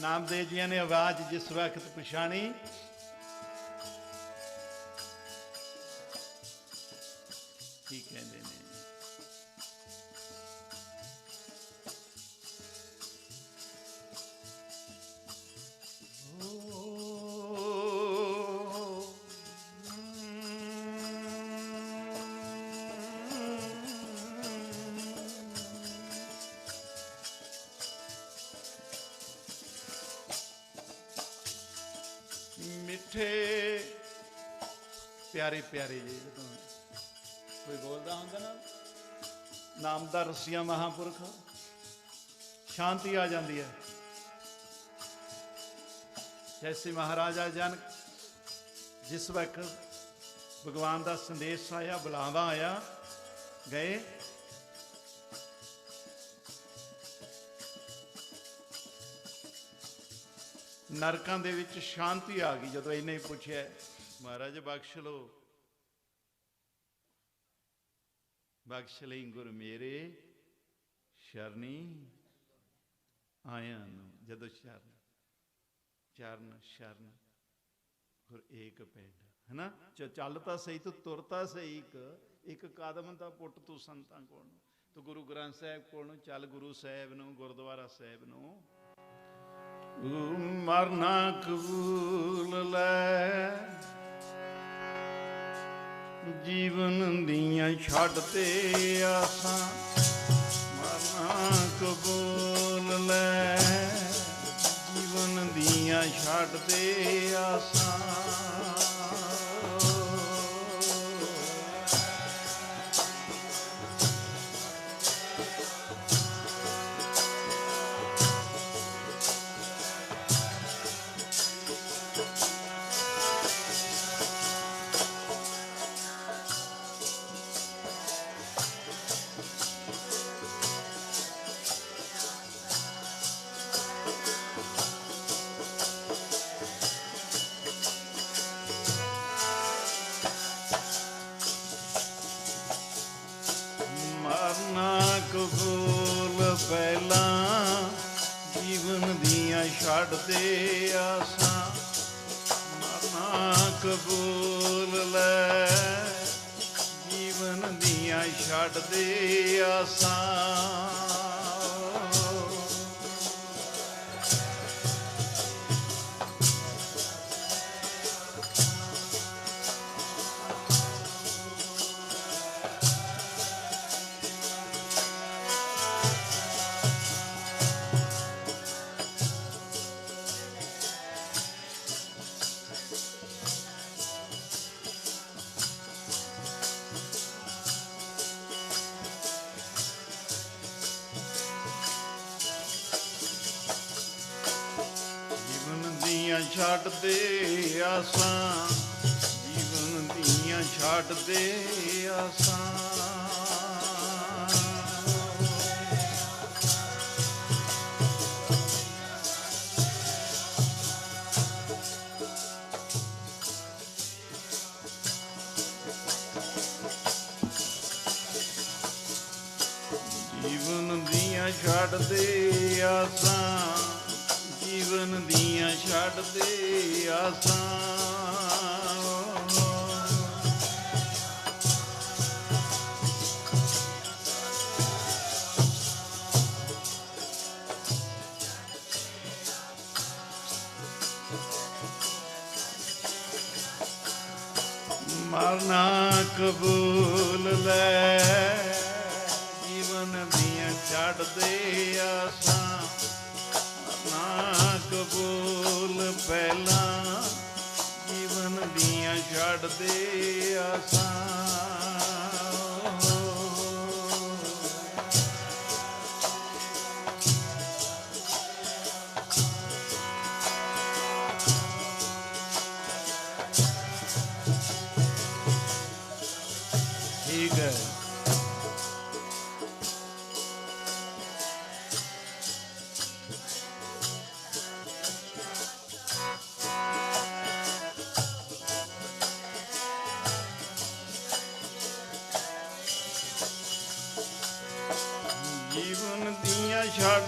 ਨਾਮਦੇਵ ਜੀਆਂ ਨੇ ਆਵਾਜ਼ ਜਿਸ ਵਕਤ ਪਛਾਣੀ। ਕੀ ਕਹਿੰਦੇ ਨੇ ਮਿੱਠੇ ਪਿਆਰੇ ਪਿਆਰੇ ਜੀ ਜਦੋਂ ਕੋਈ ਬੋਲਦਾ ਹੁੰਦਾ ਨਾ। ਨਾਮ ਦਾ ਰਸੀਆ ਮਹਾਪੁਰਖ, ਸ਼ਾਂਤੀ ਆ ਜਾਂਦੀ ਹੈ। ਜੈਸੇ ਮਹਾਰਾਜਾ ਜਨਕ ਜਿਸ ਵਕਤ ਭਗਵਾਨ ਦਾ ਸੰਦੇਸ਼ ਆਇਆ, ਬੁਲਾਵਾ ਆਇਆ, ਗਏ। ਨਰਕਾਂ ਦੇ ਵਿੱਚ ਸ਼ਾਂਤੀ ਆ ਗਈ ਜਦੋਂ ਇਹਨੇ ਪੁੱਛਿਆ, ਮਹਾਰਾਜ, ਬਖਸ਼ ਲੋ ਬਖਸ਼ ਲਈ ਗੁਰ ਮੇਰੇ ਸ਼ਰਣੀ ਆਇਆਂ ਨੂੰ। ਜਦੋਂ ਸ਼ਰਨ, ਚਰਨ, ਸ਼ਰਨ, ਗੁਰ ਏਕ ਪੈਡ ਹਨਾ? ਚੱਲ ਤਾਂ ਸਹੀ, ਤੂੰ ਤੁਰ ਤਾਂ ਸਹੀ ਇੱਕ। ਇੱਕ ਕਦਮ ਤਾਂ ਪੁੱਟ ਤੂੰ ਸੰਤਾਂ ਕੋਲ ਤੂੰ ਗੁਰੂ ਗ੍ਰੰਥ ਸਾਹਿਬ ਕੋਲ ਨੂੰ ਚੱਲ, ਗੁਰੂ ਸਾਹਿਬ ਨੂੰ, ਗੁਰਦੁਆਰਾ ਸਾਹਿਬ ਨੂੰ। ਮਰਨਾ ਕਬੂਲ ਲੈ ਜੀਵਨ ਦੀਆਂ ਛੱਡ ਤੇ ਆਸਾਂ ਮਰਨਾ ਕਬੂਲ ਲੈ ਜੀਵਨ ਦੀਆਂ ਛੱਡ ਤੇ ਆਸਾਂ ਪਹਿਲਾਂ ਜੀਵਨ ਦੀਆਂ ਛੱਡ ਦੇ ਆਸਾਂ ਮਰਨਾ ਕਬੂਲ ਲੈ। ਜੀਵਨ ਦੀਆਂ ਛੱਡ ਦੇ ਆਸਾਂ। ਛੱਡ ਦੇ ਆਸਾਂ ਜੀਵਨ ਦੀਆਂ ਛੱਡ ਦੇ ਆਸਾਂ ਜੀਵਨ ਦੀਆਂ ਛੱਡ ਦੇ ਆਸਾਂ। ਜੀਵਨ ਦੀਆਂ ਛੱਡ ਦੇ ਆਸਾਂ। ਮਰਨਾ ਕਬੂਲ ਲੈ ਜੀਵਨ ਦੀਆਂ ਛੱਡ ਦੇ ਆਸਾਂ। ਕਬੂਲ ਪਹਿਲਾਂ ਜੀਵਨ ਦੀਆਂ ਛੱਡ ਦੇ ਆਸਾਂ। ਠੀਕ ਹੈ।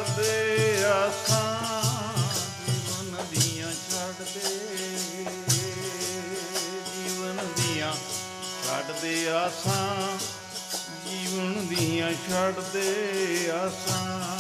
ਛੱਡਦੇ ਆਸਾਂ ਜੀਵਨ ਦੀਆਂ ਛੱਡ ਜੀਵਨ ਦੀਆਂ ਛੱਡ ਆਸਾਂ ਜੀਵਨ ਦੀਆਂ ਛੱਡ ਦੇ ਆਸਾਂ।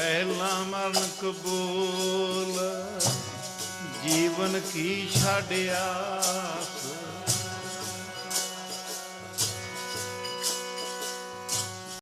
ਪਹਿਲਾ ਮਰਨ ਕਬੂਲ ਜੀਵਨ ਕੀ ਛਾੜਿਆ